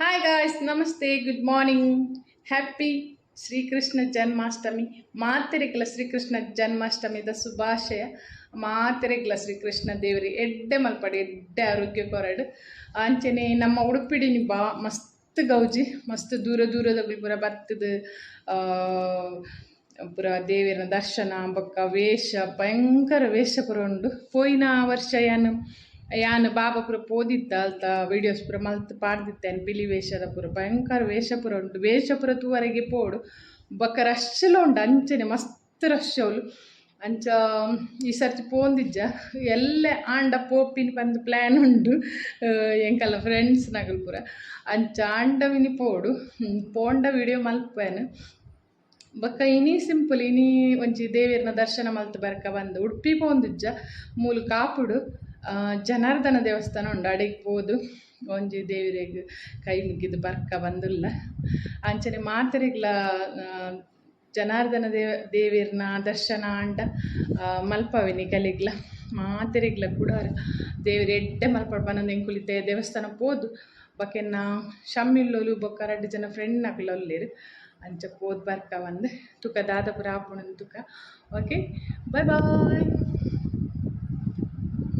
Hi guys ನಮಸ್ತೆ good morning happy Shrikrishna Janmashtami ಮಾತೆರೆಗ್ಲ Shrikrishna ಜನ್ಮಾಷ್ಟಮಿದ ಶುಭಾಶಯ ಮಾತೆರೆಗ್ಲ ಶ್ರೀಕೃಷ್ಣ ದೇವರಿ ಎಡ್ಡೆ ಮಲ್ಪಡಿ ಎಡ್ಡೆ ಆರೋಗ್ಯ ಕೊರಡು ಅಂಚೆನೆ ನಮ್ಮ ಉಡುಪಿಡಿನಿ ಬಾ ಮಸ್ತ್ ಗೌಜಿ ಮಸ್ತ್ ದೂರ ದೂರದ ಪೂರ ಬರ್ತದ ಪುರ ದೇವಿನ ದರ್ಶನ ಬೊಕ್ಕ ವೇಷ ಭಯಂಕರ ವೇಷ ಪುರ ಉಂಡು ಪೋಯಿನ ವರ್ಷ ಯಾನು ಯಾನ್ ಬಾಬ ಪೂರ ಪೋದಿತ್ತ ಅಲ್ತ ವಿಡಿಯೋಸ್ ಪೂರ ಮಲ್ತ್ ಪಾಡ್ದಿತ್ತೇನೆ. ಬಿಲಿ ವೇಷದ ಪೂರ ಭಯಂಕರ ವೇಷಪುರ ಉಂಟು. ವೇಷ ಪೂರ ತೂವರೆಗೆ ಪೋಡು. ಬೊಕ್ಕ ರಶ್ಲ ಉಂಡು ಅಂಚನೆ ಮಸ್ತ್ ರಶ್ ಅಂಚ ಈ ಸರ್ತಿ ಪೋಂದಿಜ್ಜ. ಎಲ್ಲ ಆಂಡ ಪೋಪಿನ ಬಂದು ಪ್ಲ್ಯಾನ್ ಉಂಡು ಎಂಕಲ್ಲ ಫ್ರೆಂಡ್ಸ್ ನಗಲ್ ಪೂರ. ಅಂಚ ಆಂಡವಿನಿ ಪೋಡು. ಹ್ಮ್, ಪೋಂಡ ವಿಡಿಯೋ ಮಲ್ಪೇನು. ಬೊಕ್ಕ ಇನಿ ಸಿಂಪಲ್ ಇನಿ ಒಂಜಿ ದೇವಿಯರ್ನ ದರ್ಶನ ಮಲ್ತ್ ಬರ್ಕ ಬಂದು. ಉಡುಪಿ ಪೋಂದಿಜ್ಜ. ಮೂಲು ಕಾಪುಡು. ಜನಾರ್ದನ ದೇವಸ್ಥಾನ ಉಂಡು ಅಡೆಗ್ ಪೋದು ಒಂಜಿ ದೇವೆರೆಗ್ ಕೈ ಮುಗಿದು ಬರ್ಕ ಬಂದುಲ್ಲ. ಅಂಚನೆ ಮಾತೆರೆಗ್ಲ ಜನಾರ್ದನ ದೇವ, ದೇವಿರ್ನ ದರ್ಶನ ಆಂಡ ಮಲ್ಪವೆನಿ ಕಲಿಗ್ಲ. ಮಾತೆರೆಗ್ಲ ಕೂಡ ದೇವೆರ್ ಎಡ್ಡೆ ಮಲ್ಪಡ್ ಬಂದ ಎಂಕುಲಿತೆ ದೇವಸ್ಥಾನ ಪೋದು. ಬಕೆನ್ನ ಶಮ್ಮಿಲ್ಲೋಲು ಬೊಕ್ಕ ರಡ್ಡು ಜನ ಫ್ರೆಂಡ್ ನಕ್ಲೊಲ್ಲೇರು ಅಂಚ ಪೋದ್ ಬರ್ಕ ಬಂದು. ತುಕ ದಾದಪುರ ಆಪುಣನ್ ತುಕ. ಓಕೆ ಬಾಯ್ ಬಾಯ್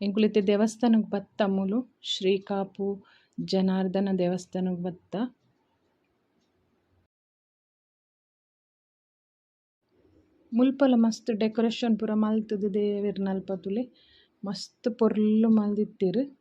ಎಂಕುಲಿತೆ ದೇವಸ್ಥಾನಕ್ಕೆ ಬತ್ತ ಮೂಲು, ಶ್ರೀಕಾಪು, ಜನಾರ್ದನ ದೇವಸ್ಥಾನಕ್ಕೆ ಬತ್ತ. ಮುಲ್ಪಲ ಮಸ್ತ್ ಡೆಕೋರೇಷನ್ ಪೂರ ಮಲ್ತದ ದೇವಿರ್ ನಲ್ಪತುಲೆ ಮಸ್ತ್ ಪೊರ್ಲು ಮಲ್ದಿತ್ತಿರು.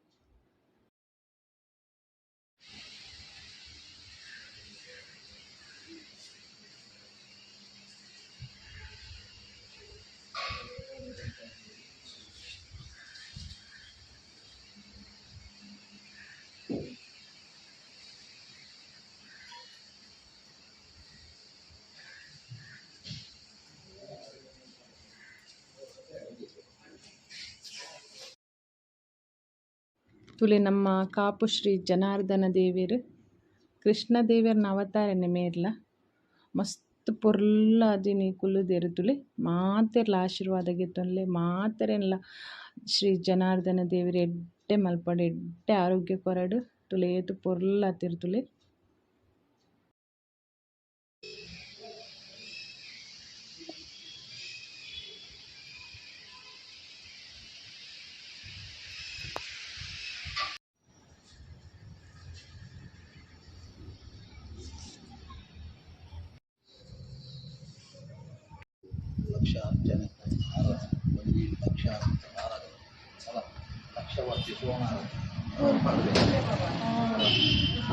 ತುಲೆ ನಮ್ಮ ಕಾಪು ಶ್ರೀ ಜನಾರ್ದನ ದೇವಿರ್. ಕೃಷ್ಣ ದೇವಿಯರ್ನ ಅವತಾರ ಮೇರ್ಲ. ಮಸ್ತ್ ಪೊರ್ಲ ಅದಿನಿ ಕುಲ್ಲುದೆರ್ ತುಲೆ ಮಾತೆರ್ಲ ಆಶೀರ್ವಾದ ಗೆತ್ತೊನ್ಲೆ ಮಾತೆರೆನ್ಲ ಶ್ರೀ ಜನಾರ್ದನ ದೇವಿರ್. ಎಡ್ಡೆ ಮಲ್ಪಡೆ. ಎಡ್ಡೆ ಆರೋಗ್ಯ ಕೊರಡು. ತುಲೆ ಏತು ಪೊರ್ಲ ಆತಿರ್ ಲಕ್ಷ ಆರಾಧನೆ ಒಂದು ಲಕ್ಷ ಆರಾಧನೆ ಅಲ್ಲ ಲಕ್ಷವರ್ತಿ ಸೋಮಾರಾಧನೆ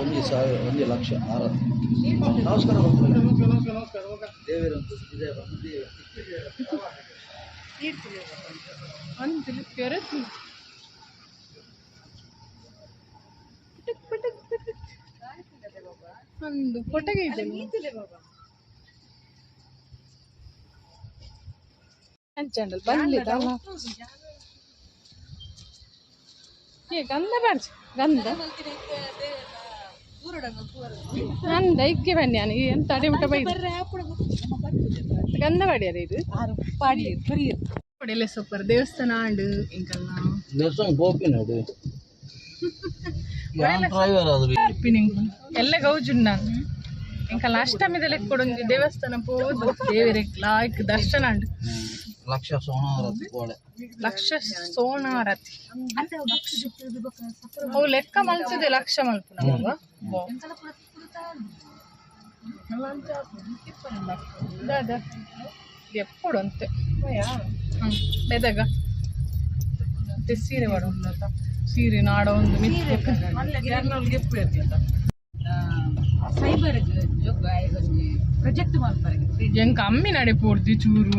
ಒಂದು ಸಾವಿರ ಒಂದು ಲಕ್ಷ ಆರಾಧನೆ ನಮಸ್ಕಾರ. ದೇವರಂತೂ ಒಂದು ಕೊಟ್ಟಗೆ ಇದೆ. ಅಂಚಂಡಲ್ ಬರ್ಲಿಲ್ಲ ಏ ಗಂಧ ಬಾರ್ಚ್ ಗಂಧ? ಗಂಧ ಇಕ್ಕೆ ಬನ್ನಿ ನಾನು ಎಂತ ಅಡಿ ಊಟ ಬೈದು. ಗಂಧ ಬಡಿಯದ ಇದು? ಪಾಡಿ ಬರೀ. ಕೊಡೆಲೆ ಸೂಪರ್ ದೇವಸ್ಥಾನ ಆಂಡು ಇಂಕಲ್ಲ. ದೇವಸ್ಥಾನ ಗೋಪಿನಾಡು ಎಲ್ಲ ಗೌಜುಂಡು ನಾನು. ಇಂಕಲ್ಲ ಅಷ್ಟಮಿದಲ್ಲಿ ಕೊಡೊಂದು ದೇವಸ್ಥಾನ ಪೋದು. ದೇವರೇ ಲಾಯ್ಕ್ ದರ್ಶನ లక్ష సోనారతి ಗೋಳೆ లక్ష సోనారతి అంటే లక్ష ಓ ಲೆಕ್ಕ ಮಲ್ಸಿದೆ ಲಕ್ಷ ಮಲ್ಪುನಲ್ವ దాదా ఎప్పుడు అంతే బెదగ ಮತ್ತೆ ಸೀರೆ ಒಡ ಉಂದತ ಸೀರೆ ನಾಡ ಒಂದು ಸೈಬರ್ ಪ್ರಾಜೆಕ್ಟ್ ಮಾಡ್ತಾರೆ ಹೆಂಗೆ ಅಮ್ಮಿ ನಡೆ ಪೋಡ್ದಿ ಚೂರು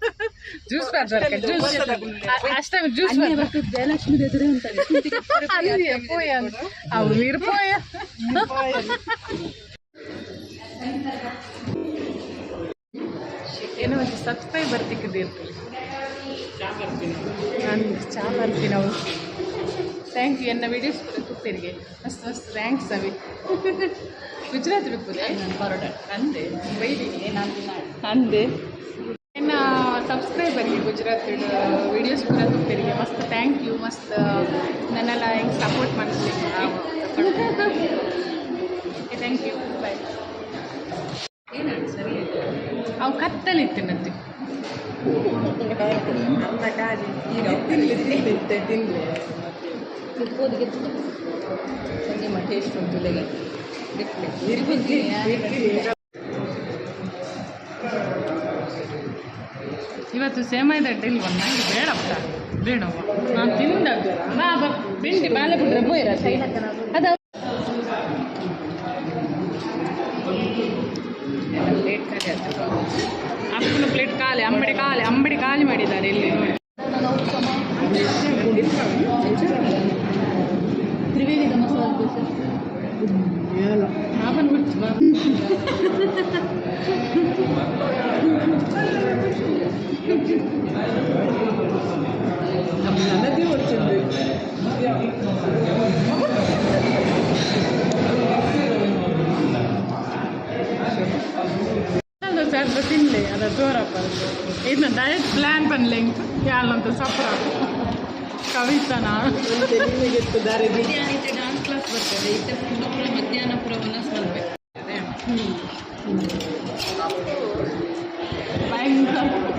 ಜ್ಯೂಸ್ ಬರ್ತಾರೆ ಜ್ಯೂಸ್ ಅಷ್ಟೇ ಜ್ಯೂಸ್ ಜಯಲಕ್ಷ್ಮಿ ಎದುರು ಅಂತ ಅವ್ರು ಇರ್ಪೋಯ ಏನೋ ಒಂದು ಸಬ್ಸ್ಕ್ರೈಬರ್ ತಿಕ್ಕಿದ್ದಿರ್ತೀವಿ ನಾನು ಚಾ ಮಾಡ್ತೀನಿ ಅವರು ಥ್ಯಾಂಕ್ ಯು ಎನ್ನ ವಿಡಿಯೋಸ್ ಕುಪ್ಪರಿಗೆ ಮಸ್ತ್ ಮಸ್ತ್. ಥ್ಯಾಂಕ್ಸ್ ಅವಿ ಗುಜರಾತ್ ಬಿಪ್ಪುದೇ ನಾನು ಬರೋಡ. ಅಂದೆ ಬೈದಿನಿ ನಾನು ಅಂದೆ ಎನ್ನ ಆಗಿ ಗುಜರಾತ್ ವಿಡಿಯೋಸ್ ಕೂಡ ನೋಡ್ತೀರಿ ಮಸ್ತ್ ಥ್ಯಾಂಕ್ ಯು ಮಸ್ತ್ ನನ್ನೆಲ್ಲ ಹೆಂಗೆ ಸಪೋರ್ಟ್ ಮಾಡಿಸ್ಲಿಕ್ಕೆ ಥ್ಯಾಂಕ್ ಯು ಬಾಯ್ ಏನು ಸರಿ ಅವು ಕತ್ತಲಿತ್ತಿನಂತೆ ತಿಳ್ಕೋದು ಗೆದ್ದು ಸಂಜೆ ಮಟ್ಟ ಎಷ್ಟು ಉಂಟು ಇವತ್ತು ಸೇಮಾಯಿ ಇದೆ. ಇಲ್ವನ್ನ ನಂಗೆ ಬೇಡಪ್ಪ ಬೇಡವ್ವ ನಾನು ತಿಂದದ್ದು ಬಾ ಬಾ. ಬೆಂಡಿ ಮೇಲೆ ಬಿಟ್ರೆ ಬೋಯಿರತ್ತೆ ಅದ ಲೇಟ್ ಖಾಲಿ ಆಗ್ತದೆ ಅಪ್ಪನ ಪ್ಲೇಟ್ ಖಾಲಿ ಅಂಬಡಿ ಖಾಲಿ ಅಂಬಡಿ ಖಾಲಿ ಮಾಡಿದ್ದಾರೆ ಇಲ್ಲಿ ನೋಡಿ. ತ್ರಿವೇಣಿದ ಮಸಾಲೆ ದೋಸೆ ಅವನ್ ಬಿಡ್ತು ಬಾ ಅದು ಸ್ವಲ್ಪ ತಿನ್ಲಿ ಅದ ತೋರಪ್ಪ ಇದನ್ನ diet plan ಪನ್ಲೆ ಯಾಳಂತ ಸಪ್ರ ಕವಿತಾನಾ biryani dance class ಬರ್ತದೆ ಇತ್ತ ಪುರ ಮಧ್ಯಾಹ್ನ ಪುರವನ್ನ ಸ್ವಲ್ಪ ಭಯಂಕರ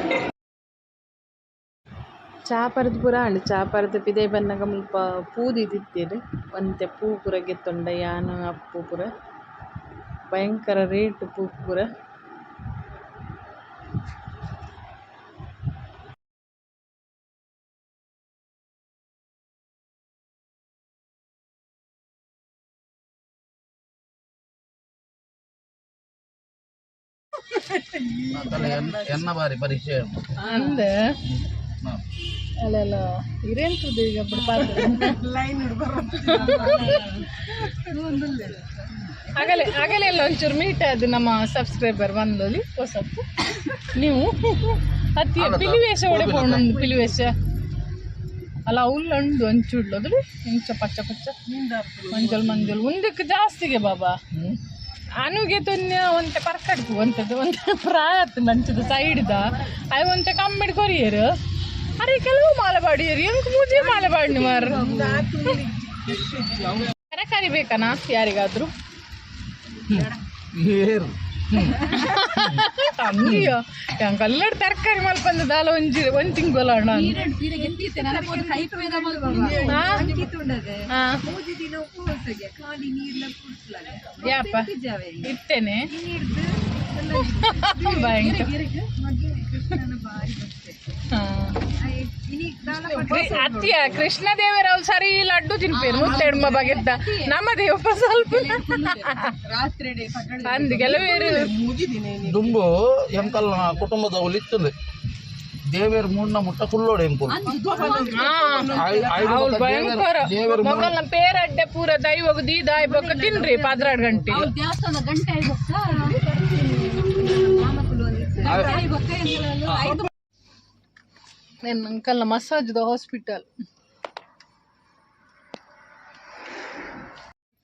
ಚಾಪರ್ದ ಪೂರ ಆಂಡ್ ಚಾಪರ್ದ ಪಿದೈ ಬನ್ನಗ ಮುಲ್ಪ ಪೂದಿ ದೀದಿತ್ತೇರ್ ಒಂತೆ ಪೂ ಪೂರ ಕಿತ್ತೊಂಡ ಯಾನ್ ಅಪ್ಪು ಪೂರ. ಭಯಂಕರ ರೇಟ್ ಪೂ ಪೂರ. ಎನ್ನ ಬಾರಿ ಪರೀಕ್ಷೆ. ಅಂದ. ಅಲ್ಲ ಹಿರೇನ್ ಈಗ ಲೈನ್ ಆಗಲೇ ಆಗಲೇ ಒಂಚೂರು ಮೀಟ್ ಅದು ನಮ್ಮ ಸಬ್ಸ್ಕ್ರೈಬರ್ ಬಂದಲ್ಲಿ ಹೊಸಪ್ಪು ನೀವು? ಅತಿ ಪಿಲಿವೇಶ ಹೊಡೆಬೋಣ ಒಂದು ಪಿಲಿವೇಶ ಅಲ್ಲ ಉಲ್ಲಂಡು ಒಂಚೂಡ್ಲು ಅದ್ರ ಇಂಚ ಪಚ್ಚ ಪಚ್ಚ ಮಂಜಲ್ ಮಂಜಲ್. ಒಂದಕ್ಕೆ ಜಾಸ್ತಿಗೆ ಬಾಬಾ. ಅನುಗೆ ತೊನ್ನ ಒಂತೆ ಪರ್ಕಡ್ಕು ಒಂತದ್ದು ಒಂದು ಪ್ರಾಯತ್ ಮಂಚದ ಸೈಡ್ದ ಐ ಒಂತೆ ಕಮ್ಮಿಡ್ ಕೊರಿಯರು. ಅರೆ ಕೆಲವು ಮಾಲೆ ಬಾಡಿಯರು ಎಂಕ್ ಮೂಜೆ ಮಾಲೆ ಬಾಡಿನಿ ಮಾರ ತರಕಾರಿ ಬೇಕನಾ ಯಾರಿಗಾದ್ರೂ ಏರು ತಂಗಿಯೋ ಕಲ್ಲಡ್ ತರಕಾರಿ ಮಲ್ಪಂದ ದಾಲ ಒಂಜಿ ಒಂದ್ ಅಣ್ಣ? ಮಲ್ಕೊಂಡದೆ ಕುಡ್ಸ್ಲಾಗೆ ಯಾಪ ಇರ್ತೇನೆ ಇತ್ತೇನೆ ನೀರ್ದು ಭಯಂಕರ. ಕೃಷ್ಣನ ಬಾರಿ ಬರ್ತದೆ ಹಾ ಇನಿ ದಾನ ಕೃ- ಅತ್ತಿಯ ಕೃಷ್ಣ ದೇವರವ್ರು ಸರಿ ಲಡ್ಡು ತಿನ್ಪೇರು ಮುತ್ತೆಡ್ಮ ಬಗೆದ್ದ ನಮ್ಮ ದೇವಪ್ಪ ಸ್ವಲ್ಪ ರಾತ್ರಿ ಪಟ್ಟಣ ಅಂದ್ ಕೆಲವೇರು ದುಂಬು ಎಂಕಲ್ ಕುಟುಂಬದವಳು ಇತ್ತದೆ ದೇವೇರ್ ಮೂಡ್ನ ಮುಟ್ಟ ಕುಲ್ಲೋಡೆ ಎಂಕುಲು ಅವ್ಳು ಭಯಂಕರ ದೇವರು ಮಗಲ್ನ ಪೇರಡ್ಡೆ ಪೂರ ದೈವಗ ದೀದಾಯ್ ಬೊಕ್ಕ ತಿನ್ರಿ ಪದ್ರಾಡ್ ಗಂಟೆ ದೇವಸ್ಥಾನ ಗಂಟೆ ಬೊಕ್ಕ ನಾಮಕುಲು ಬೊಕ್ಕ ಐದು ನನ್ನ ಅಂಕಲ್ನ ಮಸಾಜ್ದ ಹಾಸ್ಪಿಟಲ್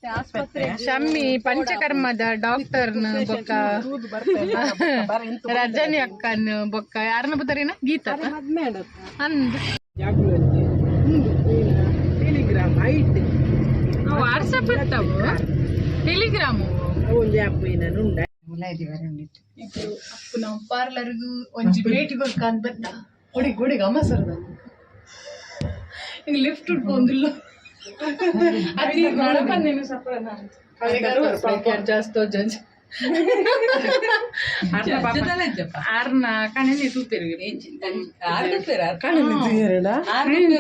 ಆಸ್ಪತ್ರೆ ಶಮ್ಮಿ ಪಂಚಕರ್ಮದ ಡಾಕ್ಟರ್ನ ಬೊಕ್ಕ ರಜನಿ ಅಕ್ಕನ್ ಬೊಕ್ಕ ಯಾರನ್ನ ಬತ್ತಾರಿನ ಗೀತಾ ಅಂದ್ ಟೆಲಿಗ್ರಾಮ್ ಐಟ್ ವಾಟ್ಸಪ್ ಇರ್ತಾವು ಟೆಲಿಗ್ರಾಮು ಒಂದು ಆ್ಯಪ್ ಏನಾರು ಉಂಡ ఇప్పుడు అప్పుడు నా పార్లర్కు కొంచెం మేటి కొడుకు అని ಹುಡುಗಿ ಹುಡುಗಿ ಅಮ್ಮ ಸರ್ ಈಗ ಲಿಫ್ಟ್ ಉಟ್ಕೊಂಡಿಲ್ಲ. ಬಂದೇನು ಸಪ್ರನ ಜಾಸ್ತಿ ಜಂಜ ಆರ್ನ ಕಣ್ಣಲ್ಲಿ ತೂಪೇರು ಆರ್ ತೂಪೇರ? ಕಣ್ಣಲ್ಲಿ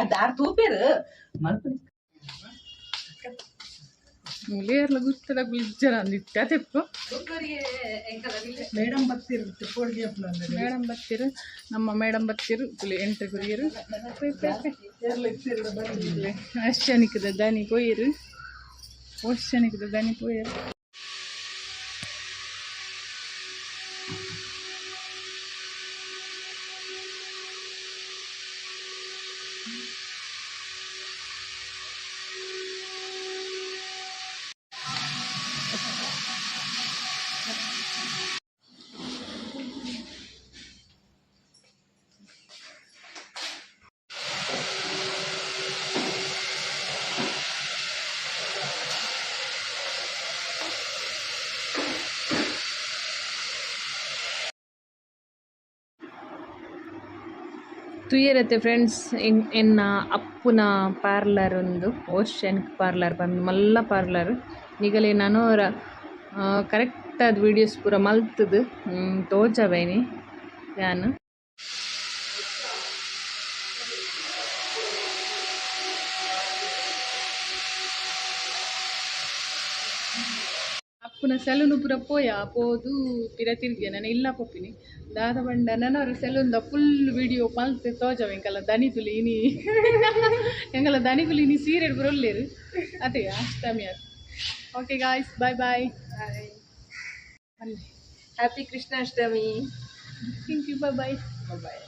ಅದು ಆರ್ ತೂಪೇರು? ಮಲ್ಪನಿ ಮುಲಿಯರ್ಲ ಗುರ್ತದ ಗುಜ್ಜರ ನಿತ್ಯ ತೆಪ್ಪು. ಮೇಡಮ್ ಬತ್ತಿರು ಮೇಡಮ್ ಬತ್ತಿರು ನಮ್ಮ ಮೇಡಮ್ ಬತ್ತಿರು ಪುಲಿ ಎಂಟು ಕುರಿಯರು ಅಷ್ಟನಿಕದ ದನಿ ಕೊಯ್ಯರು ಅಷ್ಟನಿಕದ ದನಿ ಕೊಯ್ಯರು ತುಯ್ಯರತ್ತೆ ಫ್ರೆಂಡ್ಸ್ ಇನ್ ಎನ್ನ ಅಪ್ಪುನ ಪಾರ್ಲರ್ ಒಂದು ಓಷನ್ ಪಾರ್ಲರ್ ಬಂದು ಮಲ್ಲ ಪಾರ್ಲರ್ ಈಗಲೇ ನಾನು ಕರೆಕ್ಟಾದ ವಿಡಿಯೋಸ್ ಪೂರ ಮಲ್ತದು ತೋಚವೇನಿ ನಾನು ಅಪ್ಪುನ ಸೆಲೂನು ಪೂರ ಪೋಯ, ಪೋದು ಪಿರ ತಿರ್ಗೆ ನಾನು ಇಲ್ಲ ಪೊಪ್ಪಿನಿ ದಾದ ಬಂಡ ನನ್ನವರು ಸೆಲೂನ್ದ ಫುಲ್ ವಿಡಿಯೋ ಮಲ್ತೆ ತೋಜವ ಎಂಕಲ್ಲ ದನಿ ತುಲಿ ಇನಿ ಎಂಕಲ್ಲ ದನಿ ತುಲಿ ಇನಿ ಸೀರೆ ಪೂರ ಒಲ್ಲೇರು ಅದೇ ಅಷ್ಟಮಿ ಅದು okay guys bye bye happy Krishnashtami thank you bye bye bye